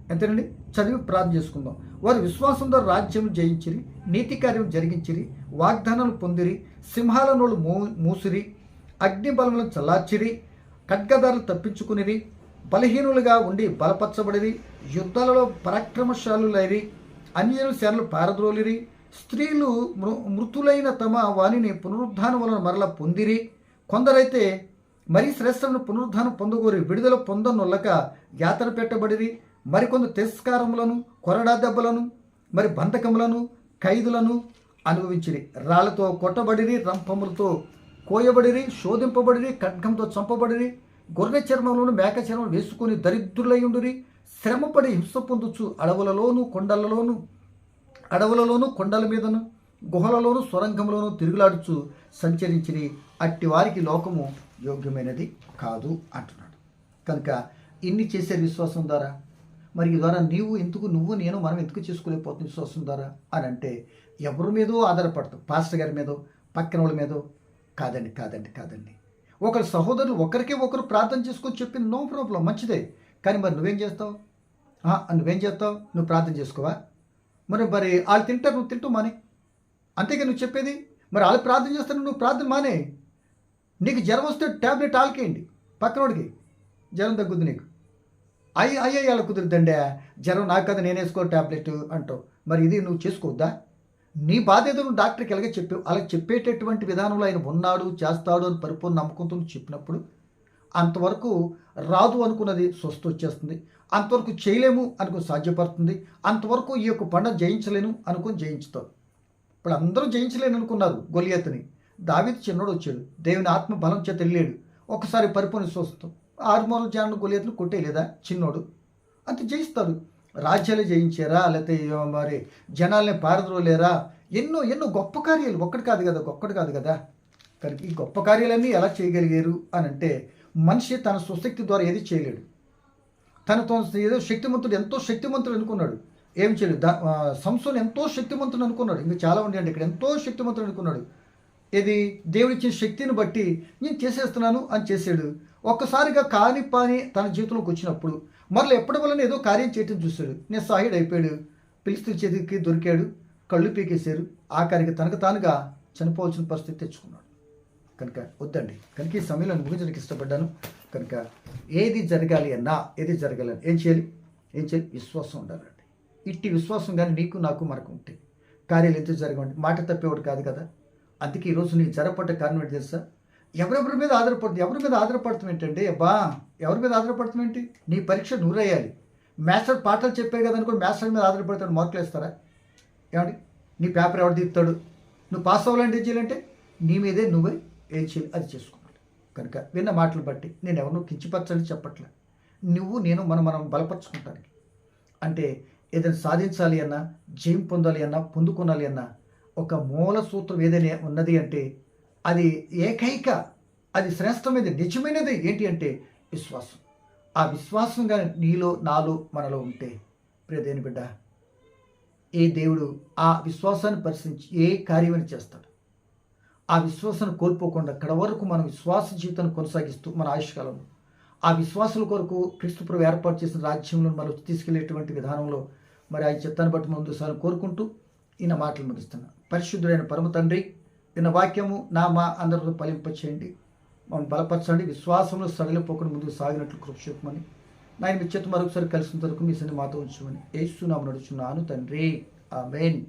ఎంతేనండి? చదివి ప్రార్థన చేసుకుందాం. వారు విశ్వాసంతో రాజ్యం జయించిరి నీతి కార్యం జరిగించిరి వాగ్దానాలు పొందిరి సింహాల నోళ్ళు మూ మూసిరి అగ్ని బలములను చల్లార్చిరి ఖడ్గదారులు తప్పించుకునిరి బలహీనులుగా ఉండి బలపరచబడిరి యుద్ధాలలో పరాక్రమశాలులైరి అన్యుల సేనలు పారద్రోలిరి స్త్రీలు మృ మృతులైన తమ వాణిని పునరుద్ధానం వలన మరల పొందిరి కొందరైతే మరీ శ్రేష్టమైన పునరుద్ధానం పొందగోరి విడుదల పొందనొల్లక యాతన పెట్టబడిరి మరికొందరు తిరస్కారములను కొరడా దెబ్బలను మరి బంధకములను ఖైదులను అనుభవించిరి. రాళ్ళతో కొట్టబడిరి రంపములతో కోయబడిరి శోధింపబడిరి ఖడ్గంతో చంపబడిరి గొర్రె చర్మంలోను మేక చర్మం వేసుకుని దరిద్రులయ్యుండురి శ్రమపడి హింస పొందుచు అడవులలోను కొండలలోను అడవులలోను కొండల మీదను గుహలలోను సొరంగంలోను తిరుగులాడుచు సంచరించిరి. అట్టి వారికి లోకము యోగ్యమైనది కాదు అంటున్నాడు. కనుక ఇన్ని చేసే విశ్వాసం ద్వారా మరి ఈ ద్వారా నీవు ఎందుకు నువ్వు నేను మనం ఎందుకు చేసుకోలేకపోతుంది విశ్వాసం ద్వారా అని అంటే ఎవరి మీదో ఆధారపడతాం. పాస్టర్ గారి మీదో పక్కన వాళ్ళ మీదో. కాదండి కాదండి కాదండి. ఒకరి సహోదరులు ఒకరికే ఒకరు ప్రార్థన చేసుకొని చెప్పింది నో ప్రాబ్లం మంచిదే. కానీ మరి నువ్వేం చేస్తావు? నువ్వేం చేస్తావు? నువ్వు ప్రార్థన చేసుకోవా? మరి మరి వాళ్ళు తింటారు నువ్వు తింటూ మానే. అంతేగా నువ్వు చెప్పేది? మరి వాళ్ళు ప్రార్థన చేస్తాను నువ్వు ప్రార్థన మానే. నీకు జ్వరం వస్తే ట్యాబ్లెట్ ఆల్కేయండి పక్కనోడికి జ్వరం తగ్గుద్ది నీకు. అయ్యి అయ్యే వాళ్ళ కుదురుదండే. జ్వరం నాకు కదా నేను వేసుకో ట్యాబ్లెట్ అంటావు మరి ఇది నువ్వు చేసుకోవద్దా? నీ బాధ ఏదో నువ్వు డాక్టర్కి ఎలాగే చెప్పావు. అలా చెప్పేటటువంటి విధానంలో ఆయన ఉన్నాడు చేస్తాడు అని పరిపూర్ణ నమ్మకంతో చెప్పినప్పుడు అంతవరకు రాదు అనుకున్నది స్వస్థ వచ్చేస్తుంది. అంతవరకు చేయలేము అనుకుని సాధ్యపడుతుంది. అంతవరకు ఈ యొక్క పండుగ జయించలేను అనుకుని జయించుతాం ఇప్పుడు అందరూ జయించలేను అనుకున్నారు గొలియతని దావిది చిన్నోడు వచ్చాడు. దేవుని ఆత్మ బలం చేత వెళ్ళాడు. ఒకసారి పరిపూర్ణ స్వస్థం ఆరు మూల జాను గొలియతను కొట్టేయలేదా? చిన్నోడు. అంత జయిస్తారు రాజ్యాలు జయించారా? లేకపోతే మరి జనాల్ని పారద్రోలేరా? ఎన్నో ఎన్నో గొప్ప కార్యాలు. ఒక్కటి కాదు కదా ఒక్కటి కాదు కదా. కనుక ఈ గొప్ప కార్యాలన్నీ ఎలా చేయగలిగారు అని అంటే మనిషి తన స్వశక్తి ద్వారా ఏది చేయలేడు. తనతో ఏదో శక్తిమంతుడు ఎంతో శక్తిమంతుడు అనుకున్నాడు. ఏం చేయలేదు దా సంసోన్ ఎంతో శక్తిమంతుడు అనుకున్నాడు. ఇంకా చాలా ఉన్నాయండి ఇక్కడ. ఎంతో శక్తిమంతుడు అనుకున్నాడు. ఇది దేవుడిచ్చిన శక్తిని బట్టి నేను చేసేస్తున్నాను అని చేశాడు ఒక్కసారిగా కాని పాని తన జీవితంలోకి వచ్చినప్పుడు మరలా ఎప్పటి వలన ఏదో కార్యం చేయటం చూశాడు. నేను సాహిడ్ అయిపోయాడు. పిలుస్తూ చేతికి దొరికాడు. కళ్ళు పీకేశారు. ఆఖరికి తనకు తానుగా చనిపోవాల్సిన పరిస్థితి తెచ్చుకున్నాడు. కనుక వద్దండి. కనుక ఈ సమయంలో నేను ముగించడానికి ఇష్టపడ్డాను. కనుక ఏది జరగాలి అన్నా ఏది జరగాలి ఏం చేయాలి? ఏం చేయాలి? విశ్వాసం ఉండాలండి. ఇట్టి విశ్వాసం కానీ నీకు నాకు మనకు ఉంటే కార్యాలు ఎంత జరగండి మాట తప్పేవాడు కాదు కదా. అందుకే ఈరోజు నీకు జరపడ్డ కారణం ఏంటి తెలుసా? ఎవరెవరి మీద ఆధారపడుతుంది? ఎవరి మీద ఆధారపడతాం ఏంటంటే అబ్బా ఎవరి మీద ఆధారపడతాం ఏంటి? నీ పరీక్ష నూరేయాలి మాస్టర్ పాటలు చెప్పే కదా అనుకో మాస్టర్ మీద ఆధారపడతాడు మార్కులు వేస్తారా? ఏమండి? నీ పేపర్ ఎవరు తీస్తాడు? నువ్వు పాస్ అవ్వాలంటే ఏం చేయాలంటే నీ మీదే నువ్వే ఏం చేయాలి? అది చేసుకోవాలి కనుక విన్న మాటలు బట్టి నేను ఎవరినో కించిపరచాలి చెప్పట్లే. నువ్వు నేను మనం మనం బలపరచుకుంటానికి. అంటే ఏదైనా సాధించాలి అన్నా జయం పొందాలి అన్నా పొందుకోనాలి అన్నా ఒక మూల సూత్రం ఏదైనా ఉన్నది అంటే అది ఏకైక అది శ్రేష్టమైనది నిజమైనది ఏంటి అంటే విశ్వాసం. ఆ విశ్వాసం కానీ నీలో నాలో మనలో ఉంటే ప్రియదేని బిడ్డ ఏ దేవుడు ఆ విశ్వాసాన్ని పరిశీలించి ఏ కార్యమని చేస్తాడు. ఆ విశ్వాసాన్ని కోల్పోకుండా ఇక్కడ వరకు మనం విశ్వాస జీవితాన్ని కొనసాగిస్తూ మన ఆయుష్కాలంలో ఆ విశ్వాసుల కొరకు క్రీస్తుప్రభు ఏర్పాటు చేసిన రాజ్యంలో మనం తీసుకెళ్ళేటువంటి విధానంలో మరి ఆ చిత్తాన్ని బట్టి ముందు సార్ కోరుకుంటూ ఈయన మాటలు ముగిస్తున్నాను పరిశుద్ధుడైన పరమ తండ్రి విన్న వాక్యము నా మా అందరితో ఫలింపచేయండి. మమ్మల్ని బలపరచండి. విశ్వాసంలో సడలిపోకుండా ముందుకు సాగినట్లు కృప చూపమని. నాయన మీ చేత మరొకసారి కలిసిన వరకు మీ సన్ని మాతో ఉంచమని. ఏస్తున్నాము నడుచున్నాను తండ్రి. ఆమెన్.